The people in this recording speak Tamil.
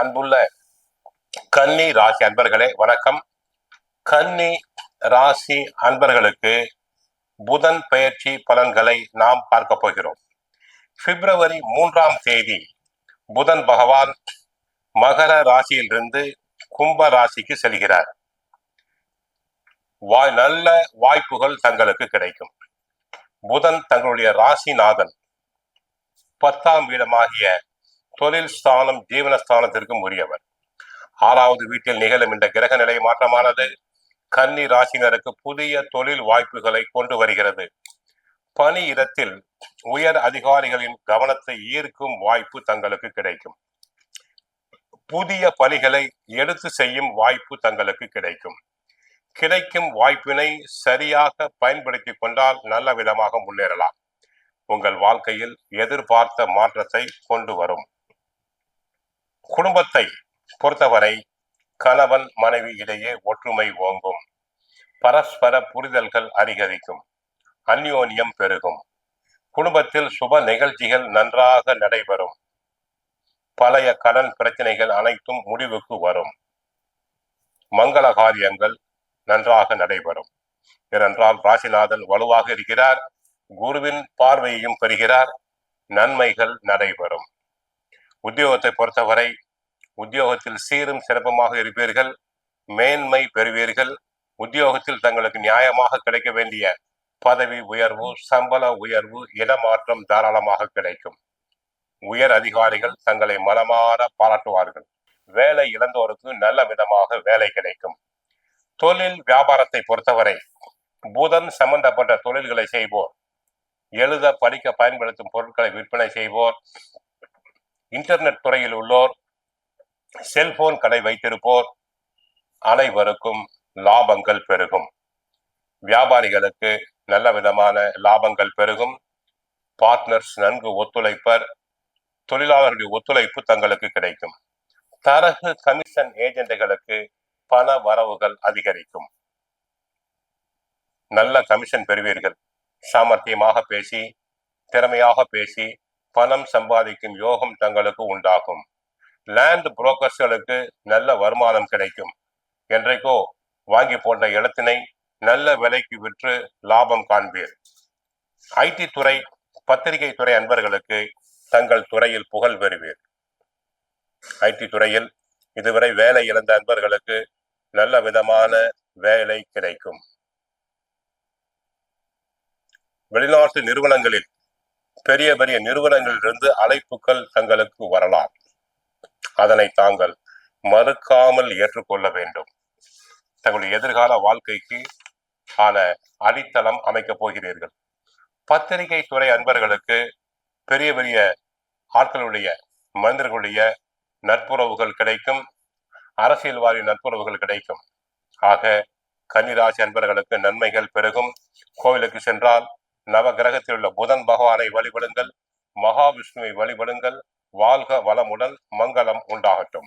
அன்புள்ள கன்னி ராசி அன்பர்களே வணக்கம். கன்னி ராசி அன்பர்களுக்கு புதன் பெயர்ச்சி பலன்களை நாம் பார்க்க போகிறோம். பிப்ரவரி மூன்றாம் தேதி புதன் பகவான் மகர ராசியிலிருந்து கும்ப ராசிக்கு செல்கிறார். வாய் நல்ல வாய்ப்புகள் தங்களுக்கு கிடைக்கும். புதன் தங்களுடைய ராசிநாதன் பத்தாம் வீடமாகிய தொழில் ஸ்தானம் ஜீவனஸ்தானத்திற்கும் உரியவர். ஆறாவது வீட்டில் நிகழும் இந்த கிரக நிலை மாற்றமானது கன்னி ராசினருக்கு புதிய தொழில் வாய்ப்புகளை கொண்டு வருகிறது. பணி இடத்தில் உயர் அதிகாரிகளின் கவனத்தை ஈர்க்கும் வாய்ப்பு தங்களுக்கு கிடைக்கும். புதிய பணிகளை எடுத்து செய்யும் வாய்ப்பு தங்களுக்கு கிடைக்கும். கிடைக்கும் வாய்ப்பினை சரியாக பயன்படுத்தி கொண்டால் நல்ல விதமாக முன்னேறலாம். உங்கள் வாழ்க்கையில் எதிர்பார்த்த மாற்றத்தை கொண்டு வரும். குடும்பத்தை பொறுத்தவரை கணவன் மனைவி இடையே ஒற்றுமை ஓங்கும். பரஸ்பர புரிதல்கள் அதிகரிக்கும். அந்யோன்யம் பெருகும். குடும்பத்தில் சுப நிகழ்ச்சிகள் நன்றாக நடைபெறும். பழைய கடன் பிரச்சனைகள் அனைத்தும் முடிவுக்கு வரும். மங்கள காரியங்கள் நன்றாக நடைபெறும். ஏனென்றால் ராசிநாதன் வலுவாக இருக்கிறார். குருவின் பார்வையையும் பெறுகிறார். நன்மைகள் நடைபெறும். உத்தியோகத்தை பொறுத்தவரை உத்தியோகத்தில் சீரும் சிறப்புமாக இருப்பீர்கள் மேன்மை பெறுவீர்கள் உத்தியோகத்தில் தங்களுக்கு நியாயமாக கிடைக்க வேண்டிய பதவி உயர்வு சம்பள உயர்வு இடமாற்றம் தாராளமாக கிடைக்கும். உயர் அதிகாரிகள் தங்களை மனமாற பாராட்டுவார்கள். வேலை இழந்தோருக்கு நல்ல விதமாக வேலை கிடைக்கும். தொழில் வியாபாரத்தை பொறுத்தவரை புதன் சம்பந்தப்பட்ட தொழில்களை செய்வோர் எழுத படிக்க பயன்படுத்தும் பொருட்களை விற்பனை செய்வோர் இன்டர்நெட் துறையில் உள்ளோர் செல்போன் கடை வைத்திருப்போர் அனைவருக்கும் லாபங்கள் பெருகும். வியாபாரிகளுக்கு நல்ல விதமான லாபங்கள் பெருகும். பார்ட்னர்ஸ் நன்கு ஒத்துழைப்பர் தொழிலாளர்களுடைய ஒத்துழைப்பு தங்களுக்கு கிடைக்கும். தரகு கமிஷன் ஏஜென்ட்டுகளுக்கு பண வரவுகள் அதிகரிக்கும். நல்ல கமிஷன் பெறுவீர்கள். சாமர்த்தியமாக பேசி திறமையாக பேசி பணம் சம்பாதிக்கும் யோகம் தங்களுக்கு உண்டாகும். லேண்ட் புரோக்கர்ஸ்களுக்கு நல்ல வருமானம் கிடைக்கும். என்றைக்கோ வாங்கி போன்ற இடத்தினை நல்ல விலைக்கு விற்று லாபம் காண்பீர். ஐடி துறை பத்திரிகை துறை அன்பர்களுக்கு தங்கள் துறையில் புகழ் பெறுவீர். ஐடி துறையில் இதுவரை வேலை இழந்த அன்பர்களுக்கு நல்ல விதமான வேலை கிடைக்கும். வெளிநாட்டு நிறுவனங்களில் பெரிய பெரிய நிறுவனங்களிலிருந்து அழைப்புகள் தங்களுக்கு வரலாம். அதனை தாங்கள் மறுக்காமல் ஏற்றுக்கொள்ள வேண்டும். தங்களுடைய எதிர்கால வாழ்க்கைக்கு ஆன அடித்தளம் அமைக்கப் போகிறீர்கள். பத்திரிகை துறை அன்பர்களுக்கு பெரிய பெரிய ஆட்களுடைய மனிதர்களுடைய நட்புறவுகள் கிடைக்கும். அரசியல்வாதி நட்புறவுகள் கிடைக்கும். ஆக கன்னிராசி அன்பர்களுக்கு நன்மைகள் பெருகும். கோவிலுக்கு சென்றால் நவ கிரகத்தில் உள்ள புதன் பகவானை வழிபடுங்கள் மகாவிஷ்ணுவை வழிபடுங்கள் வாழ்க வளமுடன் மங்களம் உண்டாகட்டும்.